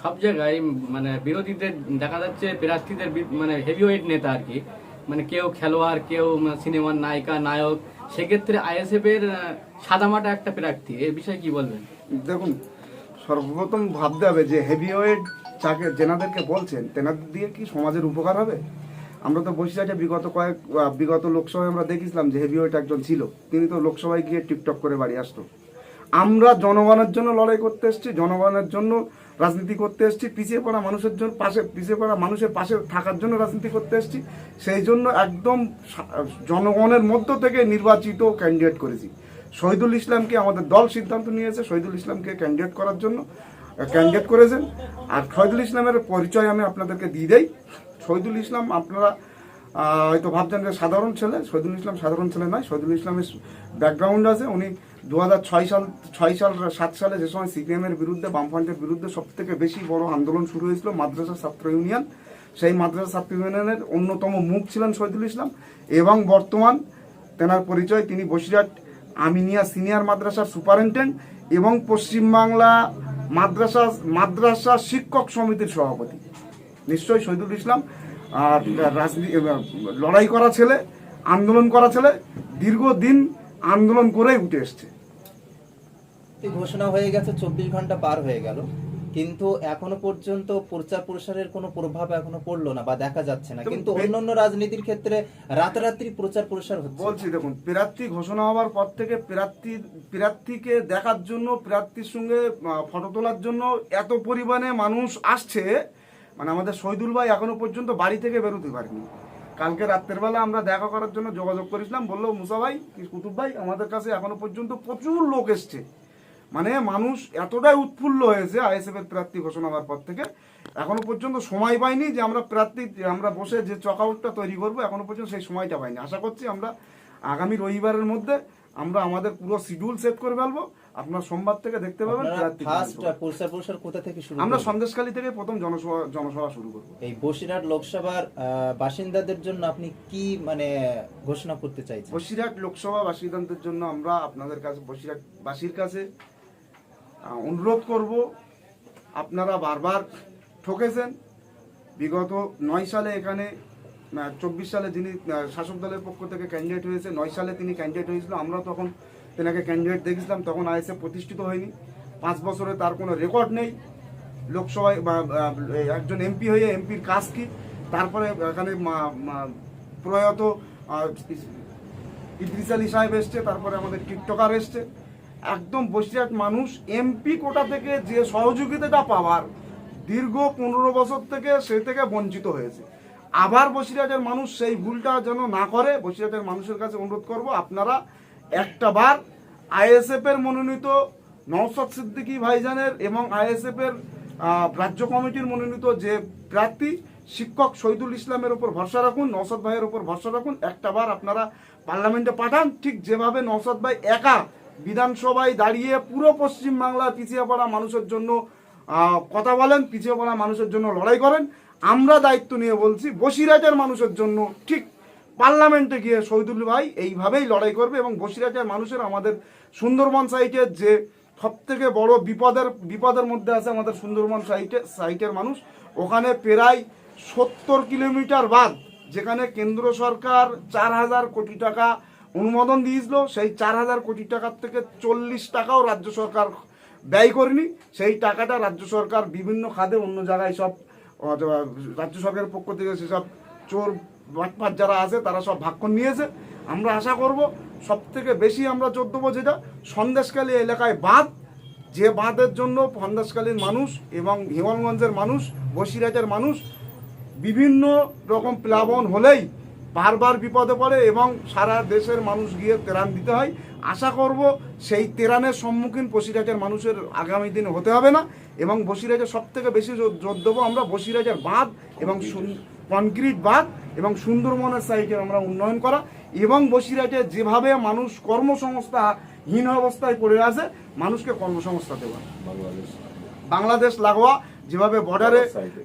সব জায়গায় মানে বিরোধীদের দেখা যাচ্ছে প্রার্থীদের মানে হেভিওয়েট নেতা আর কি। মানে কেউ খেলোয়াড়, কেউ সিনেমার নায়িকা, নায়ক। সেক্ষেত্রে আইএসএফ এর সাদামাটা একটা প্রার্থী। এর বিষয়ে কি বলবেন? দেখুন, সর্বপ্রথম ভাবতে হবে যে হেভিওয়েট যাকে যেনাদেরকে বলছেন, তেনাদের দিয়ে কি সমাজের উপকার হবে? আমরা তো বসিরহাটে বিগত কয়েক বিগত লোকসভায় আমরা দেখেছিলাম যে হেভিওয়েট একজন ছিল। তিনি তো লোকসভায় গিয়ে টিকটক করে বাড়ি আসতো। আমরা জনগণের জন্য লড়াই করতে এসেছি, জনগণের জন্য রাজনীতি করতে এসেছি, পিছিয়ে পড়া মানুষের জন্য, পাশে পিছিয়ে পড়া মানুষের পাশে থাকার জন্য রাজনীতি করতে এসেছি। সেই জন্য একদম জনগণের মধ্য থেকে নির্বাচিত ক্যান্ডিডেট করেছি। শহীদুল ইসলামকে আমাদের দল সিদ্ধান্ত নিয়েছে, শহীদুল ইসলামকে ক্যান্ডিডেট করার জন্য ক্যান্ডিডেট করেছেন। আর শহীদুল ইসলামের পরিচয় আমি আপনাদেরকে দিয়ে দেই। শহীদুল ইসলাম আপনারা হয়তো ভাবছেন যে সাধারণ ছেলে, শহীদুল ইসলাম সাধারণ ছেলে নয়, শহীদুল ইসলামের ব্যাকগ্রাউন্ড আছে। উনি দু সাল, ছয় সাল, সাত সালে যে সময় সিপিএম এর বিরুদ্ধে, বামফ্রন্টের বিরুদ্ধে সব থেকে বেশি বড় আন্দোলন শুরু হয়েছিল মাদ্রাসা ছাত্র ইউনিয়ন। সেই মাদ্রাসা ছাত্র ইউনিয়নের অন্যতম মুখ ছিলেন শহীদুল ইসলাম এবং বর্তমান তেনার পরিচয় তিনি বসিরহাট আমিনিয়া সিনিয়র মাদ্রাসার সুপারিনটেন্ডেন্ট এবং পশ্চিমবাংলা মাদ্রাসা মাদ্রাসা শিক্ষক সমিতির সভাপতি। নিশ্চয়ই শহীদুল ইসলাম আর রাজনীতি লড়াই করা ছেলে, আন্দোলন করা ছেলে, দীর্ঘদিন আন্দোলন করেই উঠে এসছে। ঘোষণা হয়ে গেছে চব্বিশ ঘণ্টা পার হয়ে গেল। কিন্তু এখনও পর্যন্ত প্রচার প্রসারের কোনো প্রভাব এখনও পড়ল না বা দেখা যাচ্ছে না। কিন্তু অন্যান্য রাজনীতির ক্ষেত্রে রাতারাতি প্রচার প্রসার হচ্ছে। বলছি দেখুন প্রার্থী ঘোষণা হওয়ার পর থেকে প্রার্থী প্রার্থীকে দেখার জন্য প্রার্থীর সঙ্গে ফটো তোলার জন্য এত পরিমাণে মানুষ আসছে মানে আমাদের শহীদুল ভাই এখনও পর্যন্ত বাড়ি থেকে বেরোতে পারেনি। কালকে রাত্রের বেলা আমরা দেখা করার জন্য যোগাযোগ করেছিলাম। বলল, মুসা ভাই, কি কুতুব ভাই, আমাদের কাছে এখনও পর্যন্ত প্রচুর লোক এসছে। মানে মানুষ এতটাই উৎফুল্ল হয়েছে আইএসএফ এর প্রার্থী ঘোষণা হওয়ার পর থেকে। এখনও পর্যন্ত সময় পাইনি যে আমরা প্রার্থী, আমরা বসে যে চকআউটটা তৈরি করব, এখনও পর্যন্ত সেই সময়টা পাইনি। আশা করছি আমরা আগামী রবিবারের মধ্যে আমরা আমাদের পুরো শিডিউল সেট করে ফেলব। আপনার সোমবার থেকে দেখতে পাবেন কোথা থেকে শুরু আমরা? সন্দেশখালী থেকে প্রথম জনসভা জনসভা শুরু করব। এই বসিরহাট লোকসভার বাসিন্দাদের জন্য আপনি কি মানে ঘোষণা করতে চাইছেন? বসিরহাট লোকসভা বাসিন্দাদের জন্য আমরা আপনাদের কাছে বসিরহাট বাসীর কাছে অনুরোধ করব আপনারা বারবার ঠকেছেন। বিগত নয় সালে এখানে চব্বিশ সালে যিনি শাসক দলের পক্ষ থেকে ক্যান্ডিডেট হয়েছে নয় সালে তিনি ক্যান্ডিডেট হয়েছিল। আমরা তখন তেনাকে ক্যান্ডিডেট দেখেছিলাম তখন আইএসএফ প্রতিষ্ঠিত হয়নি। পাঁচ বছরে তার কোনো রেকর্ড নেই। লোকসভায়, বা একজন এমপি হয়ে এমপির কাজ কি? তারপরে এখানে প্রয়াত ইদ্রিস আলী সাহেব এসছে, তারপরে আমাদের টিকটকার এসছে। একদম বসিরহাট মানুষ এমপি কোটা থেকে যে সহযোগিতাটা পাওয়ার, দীর্ঘ পনেরো বছর থেকে সে থেকে বঞ্চিত হয়েছে। আবার বসিরহাটের মানুষ সেই ভুলটা যেন না করে, বসিরহাটের মানুষের কাছে অনুরোধ করব, আপনারা একটা বার আইএসএফ এর মনোনীত নওসাদ সিদ্দিকী ভাইজানের এবং আইএসএফ এর রাজ্য কমিটির মনোনীত যে প্রার্থী, শিক্ষক শহীদুল ইসলামের উপর ভরসা রাখুন নওসাদ ভাইয়ের উপর ভরসা রাখুন, একটা বার আপনারা পার্লামেন্টে পাঠান। ঠিক যেভাবে নওসাদ ভাই একা বিধানসভায় দাঁড়িয়ে পুরো পশ্চিম বাংলার পিছিয়ে পড়া মানুষের জন্য কথা বলেন, পিছিয়ে পড়া মানুষের জন্য লড়াই করেন, আমরা দায়িত্ব নিয়ে বলছি, বসিরহাটের মানুষের জন্য ঠিক পার্লামেন্টে গিয়ে শহীদুল ভাই এইভাবেই লড়াই করবে এবং বসিরহাটের মানুষের আমাদের সুন্দরবন সাইটের যে সব থেকে বড় বিপদের বিপদের মধ্যে আছে আমাদের সুন্দরবন সাইটে, সাইটের মানুষ, ওখানে প্রায় সত্তর কিলোমিটার বাদ, যেখানে কেন্দ্র সরকার চার হাজার কোটি টাকা অনুমোদন দিয়েছিল, সেই চার হাজার কোটি টাকার থেকে চল্লিশ টাকাও রাজ্য সরকার ব্যয় করেনি, সেই টাকাটা রাজ্য সরকার বিভিন্ন খাদে অন্য জায়গায় সব রাজ্য সরকারের পক্ষ থেকে সেসব চোর বাটপাট যারা আছে, তারা সব ভাগ করে নিয়েছে। আমরা আশা করব সব থেকে বেশি আমরা জোর দেবো যেটা সন্দেশকালী এলাকায় বাঁধ, যে বাঁধের জন্য সন্দেশকালীর মানুষ এবং হিমলগঞ্জের মানুষ, বসিরহাটের মানুষ বিভিন্ন রকম প্লাবন হলেই বারবার বিপদে পড়ে এবং সারা দেশের মানুষ গিয়ে তেরান দিতে হয়। আশা করব সেই তেরানের সম্মুখীন বসিরহাটের মানুষের আগামী দিনে হতে হবে না এবং বসিরহাটের সব থেকে বেশি জোর দেবো আমরা বসিরহাটের বাঁধ এবং কনক্রিট বাঁধ এবং সুন্দরবনের সাইডে আমরা উন্নয়ন করা এবং বসিরহাটে যেভাবে মানুষ কর্মসংস্থাহীন অবস্থায় পড়ে আছে মানুষকে কর্মসংস্থা দেওয়া। বাংলাদেশ। লাগোয়া যেভাবে বর্ডারে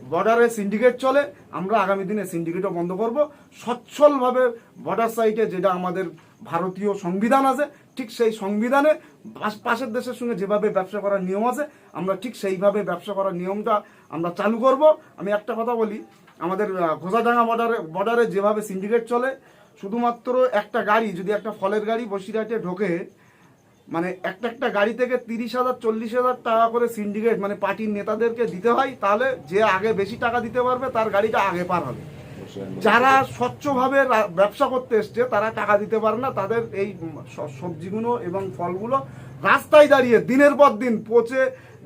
বর্ডারে সিন্ডিকেট চলে আমরা আগামী দিনে সিন্ডিকেটও বন্ধ করব। সচ্ছলভাবে বর্ডার সাইটে যেটা আমাদের ভারতীয় সংবিধান আছে ঠিক সেই সংবিধানে পাশ- পাশের দেশের সঙ্গে যেভাবে ব্যবসা করার নিয়ম আছে আমরা ঠিক সেইভাবে ব্যবসা করার নিয়মটা আমরা চালু করব। আমি একটা কথা বলি আমাদের ঘোষাডাঙ্গা বর্ডারে বর্ডারে যেভাবে সিন্ডিকেট চলে, শুধুমাত্র একটা গাড়ি, যদি একটা ফলের গাড়ি বসিরহাটে ঢোকে মানে একটা একটা গাড়ি থেকে তিরিশ হাজার, চল্লিশ হাজার টাকা করে সিন্ডিকেট মানে পার্টির নেতাদেরকে দিতে হয়, তাহলে যে আগে বেশি টাকা দিতে পারবে, তার গাড়িটা আগে পার হবে। যারা স্বচ্ছভাবে ব্যবসা করতে এসছে, তারা টাকা দিতে পারে না, তাদের এই সবজিগুলো এবং ফলগুলো রাস্তায় দাঁড়িয়ে দিনের পর দিন পচে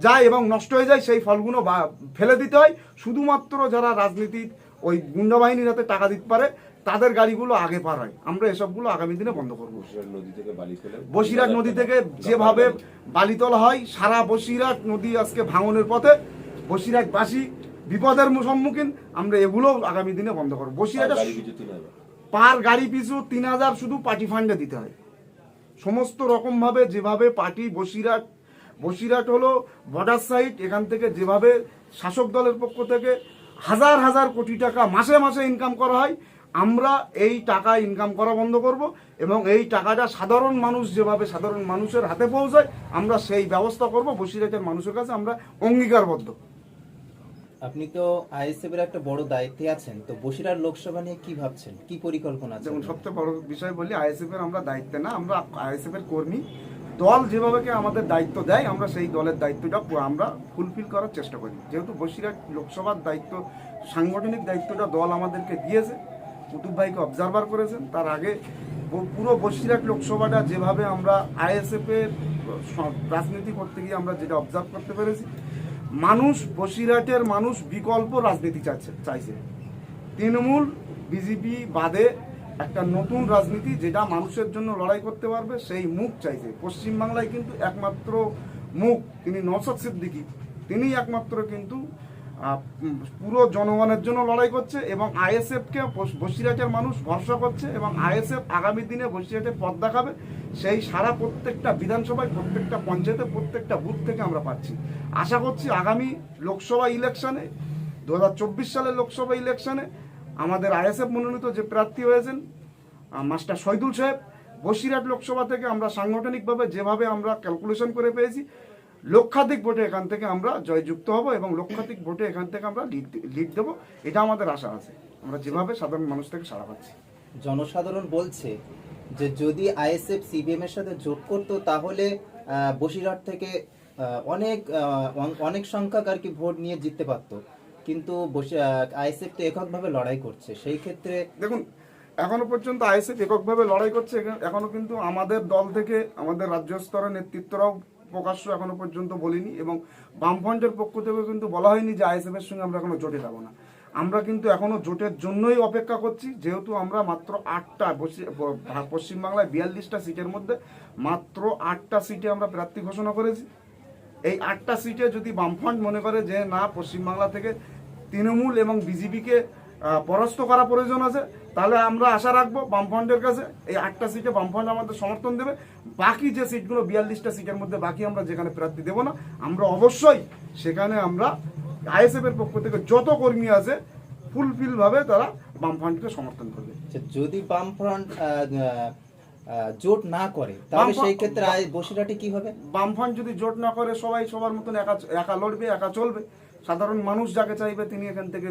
যায় এবং নষ্ট হয়ে যায় সেই ফলগুলো ফেলে দিতে হয়। শুধুমাত্র যারা রাজনীতির ওই গুন্ডা বাহিনীর হাতে টাকা দিতে পারে তাদের গাড়িগুলো আগে পার হয়। আমরা এসবগুলো আগামী দিনে বন্ধ করব। বসিরহাট নদী থেকে যেভাবে বালি তোলা হয় সারা বসিরহাট নদী আজকে ভাঙনের পথে। বসিরহাটবাসী বিপদের সম্মুখীন আমরা এগুলো আগামী দিনে বন্ধ করব। বসিরহাটে হাজার। পার গাড়ি পিছু তিন হাজার শুধু পার্টি ফান্ডে দিতে হয়। সমস্ত রকমভাবে যেভাবে পার্টি বসিরহাট বসিরহাট হলো বর্ডার সাইড এখান থেকে যেভাবে শাসক দলের পক্ষ থেকে হাজার হাজার কোটি টাকা মাসে মাসে ইনকাম করা হয় আমরা এই টাকা ইনকাম করা বন্ধ করব এবং এই টাকাটা সাধারণ মানুষ যেভাবে সাধারণ মানুষের হাতে পৌঁছায় আমরা সেই ব্যবস্থা করব। বসিরহাটের মানুষের কাছে আমরা অঙ্গীকারবদ্ধ। আপনি তো আইএসএফ এর একটা বড় দায়িত্বে আছেন তো বসিরহাট লোকসভা নিয়ে কি ভাবছেন? কি পরিকল্পনা আছে যেমন সবচেয়ে বড় বিষয় বলি আইএসএফ এর আমরা দায়িত্বে না আমরা আইএসএফ এর কর্মী। দল যেভাবেকে আমাদের দায়িত্ব দেয়, আমরা সেই দলের দায়িত্বটা আমরা ফুলফিল করার চেষ্টা করি। যেহেতু বসিরহাট লোকসভার দায়িত্ব, সাংগঠনিক দায়িত্বটা দল আমাদেরকে দিয়েছে। কুতুব ভাইকে অবজারভার করেছেন। তার আগে পুরো বসিরহাট লোকসভাটা যেভাবে আমরা আইএসএফ এর রাজনীতি করতে গিয়ে আমরা যেটা অবজার্ভ করতে পেরেছি, মানুষ বসিরহাটের মানুষ বিকল্প রাজনীতি চাচ্ছে চাইছে। তৃণমূল, বিজেপি বাদে একটা নতুন রাজনীতি যেটা মানুষের জন্য লড়াই করতে পারবে, সেই মুখ চাইছে। পশ্চিমবাংলায় কিন্তু একমাত্র মুখ, তিনি নসদ সিদ্দিকি। তিনি একমাত্র কিন্তু পুরো জনগণের জন্য লড়াই করছে এবং আইএসএফকে বসিরহাটের মানুষ ভরসা করছে এবং আইএসএফ আগামী দিনে বসিরহাটে পথ দেখাবে। সেই সারা প্রত্যেকটা বিধানসভায়, প্রত্যেকটা পঞ্চায়েতে, প্রত্যেকটা বুথ থেকে আমরা পাচ্ছি। আশা করছি আগামী লোকসভা ইলেকশনে, দু হাজার চব্বিশ সালের লোকসভা ইলেকশনে আমাদের আইএসএফ মনোনীত যে প্রার্থী হয়েছেন মাস্টার শহীদুল সাহেব, বসিরহাট লোকসভা থেকে আমরা সাংগঠনিকভাবে যেভাবে আমরা ক্যালকুলেশন করে পেয়েছি, লক্ষাধিক ভোটে এখান থেকে আমরা জয়যুক্ত হব এবং লক্ষাধিক ভোটে এখান থেকে আমরা লিড লিড দেবো, এটা আমাদের আশা আছে। আমরা যেভাবে সাধারণ মানুষ থেকে সাড়া পাচ্ছি। জনসাধারণ বলছে যে যদি আইএসএফ সিপিএম এর সাথে যোগ করতো, তাহলে বসিরহাট থেকে অনেক অনেক সংখ্যক আর কি ভোট নিয়ে জিততে পারতো। কিন্তু আইএসএফ তো এককভাবে লড়াই করছে। সেই ক্ষেত্রে দেখুন, এখনও পর্যন্ত আইএসএফ এককভাবে লড়াই করছে। এখা- এখনও কিন্তু আমাদের দল থেকে আমাদের রাজ্য স্তরের নেতৃত্বরাও প্রকাশ্য এখনও পর্যন্ত বলিনি এবং বামফ্রন্টের পক্ষ থেকে কিন্তু বলা হয়নি যে আইএসএফ এর সঙ্গে আমরা এখনও জোটে যাব না। আমরা কিন্তু এখনও জোটের জন্যই অপেক্ষা করছি, যেহেতু আমরা মাত্র আটটা পশ্চিমবাংলায় বিয়াল্লিশটা সিটের মধ্যে মাত্র আটটা সিটে আমরা প্রার্থী ঘোষণা করেছি। এই আটটা সিটে যদি বামফ্রন্ট মনে করে যে না, পশ্চিমবাংলা থেকে তৃণমূল এবং বিজেপিকে পরাস্ত করা প্রয়োজন আছে। তাহলে আমরা আশা রাখব বামফ্রন্টের কাছে এই আটটা সিটে বামফ্রন্ট আমাদের সমর্থন দেবে। বাকি যে সিটগুলো বিয়াল্লিশটা সিটের মধ্যে বাকি আমরা যেখানে প্রার্থী দেবো না আমরা অবশ্যই সেখানে আমরা আইএসএফ এর পক্ষ থেকে যত কর্মী আছে ফুলফিল ভাবে তারা বামফ্রন্টকে সমর্থন করবে। যদি বামফ্রন্ট জোট না করে তাহলে সেই ক্ষেত্রে বসিরহাটে কি হবে? বামফ্রন্ট যদি জোট না করে সবাই সবার মতন একা একা লড়বে একা চলবে। সাধারণ মানুষ যাকে চাইবে তিনি এখান থেকে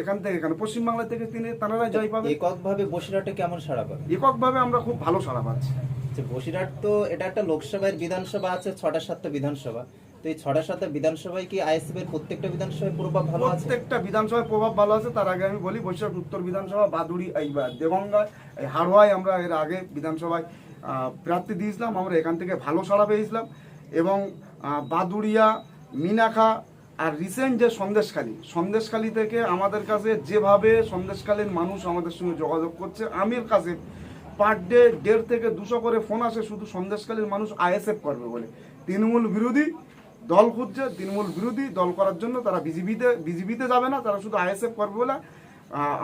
এখান থেকে এখানে পশ্চিমবাংলা থেকে তিনি তারা জয় পাবে। এককভাবে বসিরহাটে কেমন সাড়া পাবে? এককভাবে আমরা খুব ভালো সাড়া পাচ্ছি। বসিরহাট তো এটা একটা লোকসভার বিধানসভা আছে ছটা সাতটা বিধানসভা। তো এই ছটা সাতটা বিধানসভায় কি আইএসএফ এর প্রত্যেকটা বিধানসভায় প্রভাব ভালো আছে? প্রত্যেকটা বিধানসভায় প্রভাব ভালো আছে তার আগে আমি বলি বৈশাখ উত্তর বিধানসভা বাদুড়ি এই বা দেগঙ্গা এই হাড়োয়ায় আমরা এর আগে বিধানসভায় প্রার্থী দিয়েছিলাম আমরা এখান থেকে ভালো সাড়া পেয়েছিলাম। এবং বাদুড়িয়া মিনাখা আর রিসেন্ট যে সন্দেশখালী সন্দেশখালী থেকে আমাদের কাছে যেভাবে সন্দেশখালীর মানুষ আমাদের সঙ্গে যোগাযোগ করছে, আমির কাছে পার ডে দেড় থেকে দুশো করে ফোন আসে শুধু সন্দেশখালীর মানুষ আইএসএফ করবে বলে। তৃণমূল বিরোধী দল খুঁজছে, তৃণমূল বিরোধী দল করার জন্য তারা বিজেপিতে বিজেপিতে যাবে না, তারা শুধু আইএসএফ করবে বলে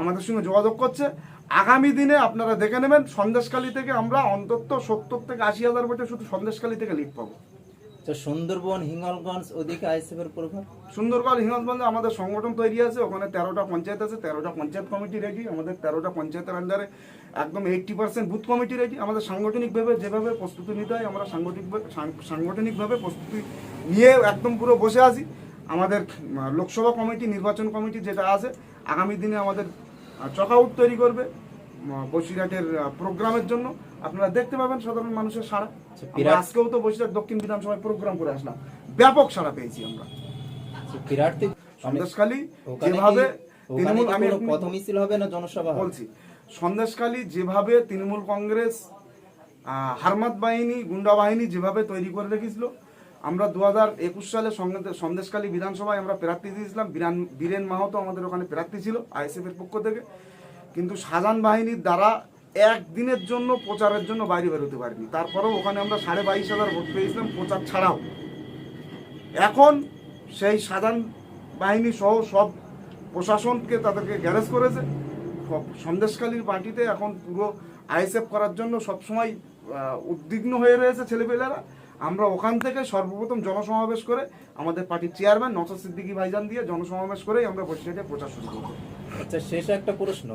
আমাদের সঙ্গে যোগাযোগ করছে। আগামী দিনে আপনারা দেখে নেবেন, সন্দেশখালী থেকে আমরা অন্তত সত্তর থেকে আশি হাজার ভোটে শুধু সন্দেশখালী থেকে লিড পাবো। তো সুন্দরবন, হিঙ্গলগঞ্জ, ওদিকে আইএসএফ এর প্রভাব? সুন্দরবন হিমালগঞ্জে আমাদের সংগঠন তৈরি আছে। ওখানে তেরোটা পঞ্চায়েত আছে, তেরোটা পঞ্চায়েত কমিটি রেডি আমাদের তেরোটা পঞ্চায়েতের আন্ডারে একদম eighty percent booth committee ready আমাদের সাংগঠনিকভাবে যেভাবে প্রস্তুতি নিতে হয়, আমরা সাংগঠনিক সাংগঠনিকভাবে প্রস্তুতি নিয়ে একদম পুরো বসে আছি। আমাদের লোকসভা কমিটি, নির্বাচন কমিটি যেটা আছে, আগামী দিনে আমাদের চকআউট তৈরি করবে বসিরহাটের প্রোগ্রামের জন্য। আপনারা দেখতে পাবেন সাধারণ মানুষের সাড়া। আচ্ছা, আজকেও তো বসিরহাট দক্ষিণ বিধানসভায় প্রোগ্রাম করে আসলাম। ব্যাপক সাড়া পেয়েছি আমরা। যে সন্দেশখালী যেভাবে তৃণমূল আমি পথ মিছিল হবে না জনসভা বলছি সন্দেশখালী যেভাবে তৃণমূল কংগ্রেস হারমাত বাহিনী গুন্ডা বাহিনী যেভাবে তৈরি করে রেখেছিল আমরা দু হাজার একুশ সালে সন্দেশখালী বিধানসভায় আমরা প্রার্থী দিয়েছিলাম। বীরান বীরেন মাহাতো আমাদের ওখানে প্রার্থী ছিল আইএসএফ এর পক্ষ থেকে। কিন্তু শাহজাহান বাহিনীর দ্বারা একদিনের জন্য, প্রচারের জন্য বাইরে বেরোতে পারিনি। তারপরেও ওখানে আমরা সাড়ে বাইশ হাজার ভোট পেয়েছিলাম প্রচার ছাড়াও। এখন সেই সাধারণ বাহিনী সহ সব প্রশাসনকে তাদেরকে গ্যারেজ করেছে। সন্দেশখালীর পার্টিতে এখন পুরো আইএসএফ করার জন্য সবসময় উদ্বিগ্ন হয়ে রয়েছে ছেলেপেলেরা। আমরা ওখান থেকে সর্বপ্রথম জনসমাবেশ করে আমাদের পার্টির চেয়ারম্যান নসর সিদ্দিকী ভাইজান দিয়ে জনসমাবেশ করেই আমরা বসিরহাটে প্রচার শুরু করব। আচ্ছা শেষ একটা প্রশ্ন।